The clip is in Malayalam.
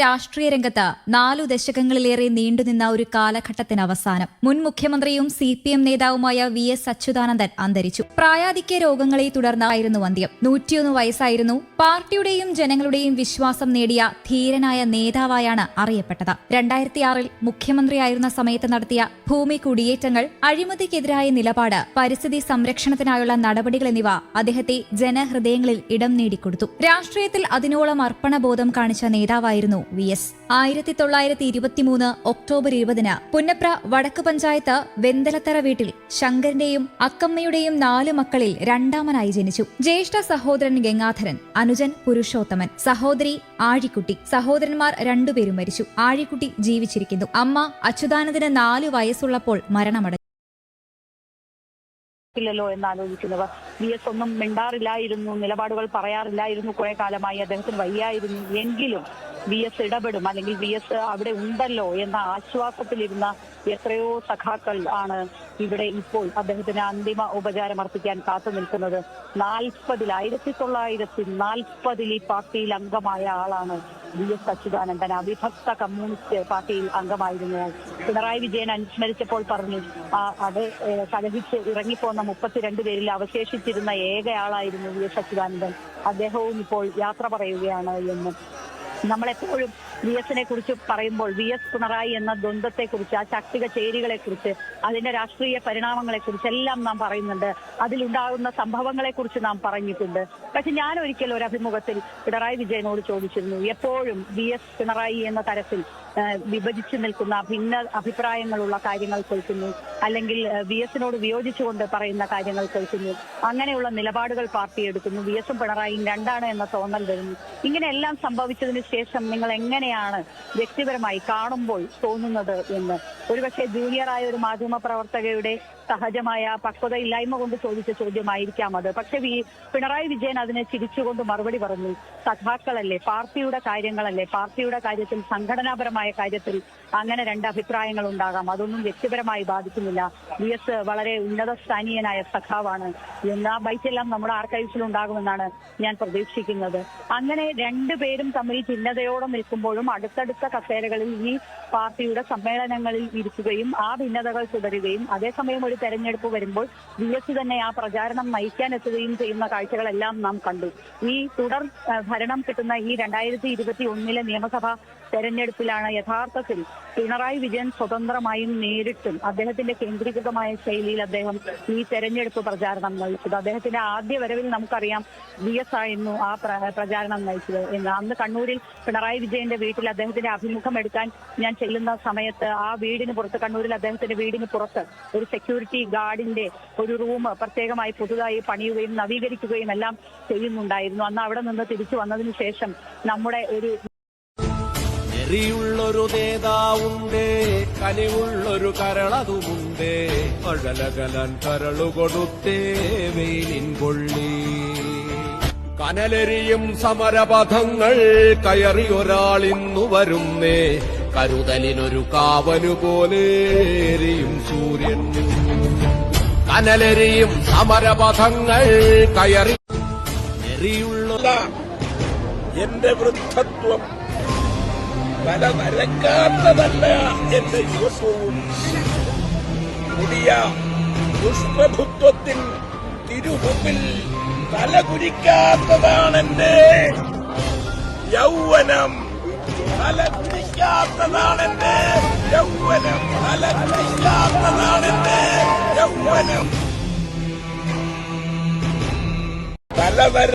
രാഷ്ട്രീയ രംഗത്ത് നാലു ദശകങ്ങളിലേറെ നീണ്ടുനിന്ന ഒരു കാലഘട്ടത്തിന് അവസാനം മുൻ മുഖ്യമന്ത്രിയും സി പി എം നേതാവുമായ വി എസ് അച്യുതാനന്ദൻ അന്തരിച്ചു. പ്രായാധിക്യ രോഗങ്ങളെ തുടർന്നായിരുന്നു അന്ത്യം. നൂറ്റിയൊന്ന് വയസ്സായിരുന്നു. പാർട്ടിയുടെയും ജനങ്ങളുടെയും വിശ്വാസം നേടിയ ധീരനായ നേതാവായാണ് അറിയപ്പെട്ടത്. രണ്ടായിരത്തിയാറിൽ മുഖ്യമന്ത്രിയായിരുന്ന സമയത്ത് നടത്തിയ ഭൂമി കുടിയേറ്റങ്ങൾ അഴിമതിക്കെതിരായ നിലപാട് പരിസ്ഥിതി സംരക്ഷണത്തിനായുള്ള നടപടികൾ എന്നിവ അദ്ദേഹത്തെ ജനഹൃദയങ്ങളിൽ ഇടം നേടിക്കൊടുത്തു. രാഷ്ട്രീയത്തിൽ അതിനോളം അർപ്പണബോധം കാണിച്ച നേതാവായിരുന്നു വി എസ്. ആയിരത്തി തൊള്ളായിരത്തി ഇരുപത്തിമൂന്ന് ഒക്ടോബർ ഇരുപതിന് പുന്നപ്ര വടക്ക് പഞ്ചായത്ത് വെന്തലത്തറ വീട്ടിൽ ശങ്കരന്റെയും അക്കമ്മയുടെയും നാല് മക്കളിൽ രണ്ടാമനായി ജനിച്ചു. ജ്യേഷ്ഠ സഹോദരൻ ഗംഗാധരൻ അനുജൻ പുരുഷോത്തമൻ. സഹോദരി ആഴിക്കുട്ടി സഹോദരന്മാർ രണ്ടുപേരും മരിച്ചു. ആഴിക്കുട്ടി ജീവിച്ചിരിക്കുന്നു. അമ്മ അച്യുതാനന്ദന് നാലു വയസ്സുള്ളപ്പോൾ മരണമടഞ്ഞു. ഇല്ലല്ലോ എന്ന് ആലോചിക്കുന്നവർ വി എസ് ഒന്നും മിണ്ടാറില്ലായിരുന്നു നിലപാടുകൾ പറയാറില്ലായിരുന്നു കുറെ കാലമായി അദ്ദേഹത്തിന് വയ്യായിരുന്നു. എങ്കിലും വി എസ് ഇടപെടും അല്ലെങ്കിൽ വി എസ് അവിടെ ഉണ്ടല്ലോ എന്ന ആശ്വാസത്തിലിരുന്ന എത്രയോ സഖാക്കൾ ആണ് ഇവിടെ ഇപ്പോൾ അദ്ദേഹത്തിന് അന്തിമ ഉപചാരം അർപ്പിക്കാൻ കാത്തു നിൽക്കുന്നത്. നാൽപ്പതിൽ ആയിരത്തി തൊള്ളായിരത്തി നാൽപ്പതിൽ ഈ പാർട്ടിയിൽ അംഗമായ ആളാണ് വി എസ് അച്യുതാനന്ദൻ അവിഭക്ത കമ്മ്യൂണിസ്റ്റ് പാർട്ടിയിൽ അംഗമായിരുന്നു. പിണറായി വിജയൻ അനുസ്മരിച്ചപ്പോൾ പറഞ്ഞു അത് കലഹിച്ച് ഇറങ്ങിപ്പോന്ന മുപ്പത്തിരണ്ട് പേരിൽ അവശേഷിച്ചിരുന്ന ഏകയാളായിരുന്നു വി എസ് അച്യുതാനന്ദൻ. അദ്ദേഹവും ഇപ്പോൾ യാത്ര പറയുകയാണ് എന്ന്. നമ്മളെപ്പോഴും വി എസിനെ കുറിച്ച് പറയുമ്പോൾ വി എസ് പിണറായി എന്ന ദ്വന്ദ്ത്തെ കുറിച്ച് ആ ശക്തിക ചേരികളെ കുറിച്ച് അതിന്റെ രാഷ്ട്രീയ പരിണാമങ്ങളെ കുറിച്ച് എല്ലാം നാം പറയുന്നുണ്ട്. അതിലുണ്ടാകുന്ന സംഭവങ്ങളെ കുറിച്ച് നാം പറഞ്ഞിട്ടുണ്ട്. പക്ഷെ ഞാൻ ഒരിക്കൽ ഒരു അഭിമുഖത്തിൽ പിണറായി വിജയനോട് ചോദിച്ചിരുന്നു എപ്പോഴും വി എസ് പിണറായി എന്ന തരത്തിൽ വിഭജിച്ചു നിൽക്കുന്ന ഭിന്ന അഭിപ്രായങ്ങളുള്ള കാര്യങ്ങൾ കേൾക്കുന്നു അല്ലെങ്കിൽ വി എസിനോട് വിയോജിച്ചുകൊണ്ട് പറയുന്ന കാര്യങ്ങൾ കേൾക്കുന്നു അങ്ങനെയുള്ള നിലപാടുകൾ പാർട്ടി എടുക്കുന്നു വി എസും പിണറായിയും രണ്ടാണ് എന്ന തോന്നൽ വരുന്നു. ഇങ്ങനെയെല്ലാം സംഭവിച്ചതിന് ശേഷം നിങ്ങൾ എങ്ങനെയാണ് വ്യക്തിപരമായി കാണുമ്പോൾ തോന്നുന്നത് എന്ന്. ഒരുപക്ഷെ ജൂനിയറായ ഒരു മാധ്യമ പ്രവർത്തകയുടെ സഹജമായ പക്വതയില്ലായ്മ കൊണ്ട് ചോദിച്ച ചോദ്യമായിരിക്കാം അത്. പക്ഷെ പിണറായി വിജയൻ അതിനെ ചിരിച്ചുകൊണ്ട് മറുപടി പറഞ്ഞു സഖാക്കളല്ലേ പാർട്ടിയുടെ കാര്യങ്ങളല്ലേ പാർട്ടിയുടെ കാര്യത്തിൽ സംഘടനാപരമായ കാര്യത്തിൽ അങ്ങനെ രണ്ട് അഭിപ്രായങ്ങൾ ഉണ്ടാകാം. അതൊന്നും വ്യക്തിപരമായി ബാധിക്കുന്നില്ല. വി എസ് വളരെ ഉന്നത സ്ഥാനീയനായ സഖാവാണ് എന്നാ ബൈറ്റെല്ലാം നമ്മുടെ ആർക്കൈവ്സിൽ ഉണ്ടാകുമെന്നാണ് ഞാൻ പ്രതീക്ഷിക്കുന്നത്. അങ്ങനെ രണ്ടുപേരും തമ്മിൽ ഭിന്നതയോടെ നിൽക്കുമ്പോഴും അടുത്തടുത്ത കസേരകളിൽ ഈ പാർട്ടിയുടെ സമ്മേളനങ്ങളിൽ ഇരിക്കുകയും ആ ഭിന്നതകൾ തുടരുകയും അതേസമയം ഒരു തെരഞ്ഞെടുപ്പ് വരുമ്പോൾ വി എസ് തന്നെ ആ പ്രചാരണം നയിക്കാൻ എത്തുകയും ചെയ്യുന്ന കാഴ്ചകളെല്ലാം നാം കണ്ടു. ഈ തുടർ ഭരണം കിട്ടുന്ന ഈ രണ്ടായിരത്തി ഇരുപത്തി ഒന്നിലെ നിയമസഭാ തെരഞ്ഞെടുപ്പിലാണ് യഥാർത്ഥത്തിൽ പിണറായി വിജയൻ സ്വതന്ത്രമായും നേരിട്ടും അദ്ദേഹത്തിന്റെ കേന്ദ്രീകൃതമായ ശൈലിയിൽ അദ്ദേഹം ഈ തെരഞ്ഞെടുപ്പ് പ്രചാരണം നയിച്ചത്. അദ്ദേഹത്തിന്റെ ആദ്യ വരവിൽ നമുക്കറിയാം വി എസ് ആയിരുന്നു ആ പ്രചാരണം നയിച്ചത്. എന്ന് അന്ന് കണ്ണൂരിൽ പിണറായി വിജയന്റെ വീട്ടിൽ അദ്ദേഹത്തിന്റെ അഭിമുഖം എടുക്കാൻ ഞാൻ ചെല്ലുന്ന സമയത്ത് ആ വീടിന് പുറത്ത് കണ്ണൂരിൽ അദ്ദേഹത്തിന്റെ വീടിന് പുറത്ത് ഒരു സെക്യൂരിറ്റി ഗാർഡിന്റെ ഒരു റൂം പ്രത്യേകമായി പുതുതായി പണിയുകയും നവീകരിക്കുകയും എല്ലാം ചെയ്യുന്നുണ്ടായിരുന്നു. അന്ന് അവിടെ നിന്ന് തിരിച്ചു വന്നതിന് ശേഷം നമ്മുടെ ഒരു എറിയുള്ളൊരു നേതാവുണ്ട് കനിവുള്ളൊരു കരളതുമുണ്ട്. അഴലകലൻ കരളുകൊടുത്തേ വെയിലിൻ കൊള്ളി. കനലെരിയും സമരപഥങ്ങൾ കയറി ഒരാളിന്നു വരുന്നേ. കരുതലിനൊരു കാവലുപോലെ എരിയും സൂര്യൻ. കനലെരിയും സമരപഥങ്ങൾ കയറി എറിയുള്ള എന്റെ വൃദ്ധത്വം തല നരക്കാത്തതല്ല എന്റെ യുവത്വവും. പുതിയ ദുഷ്പ്രഭുത്വത്തിൽ തിരുമുമ്പിൽ തലകുരിക്കാത്തതാണെന്റെ യൗവനം തല തലകുരിക്കാത്തതാണെന്റെ യൗവനം തല തലകുരിക്കാത്തതാണെന്റെ യൗവനം. തലവര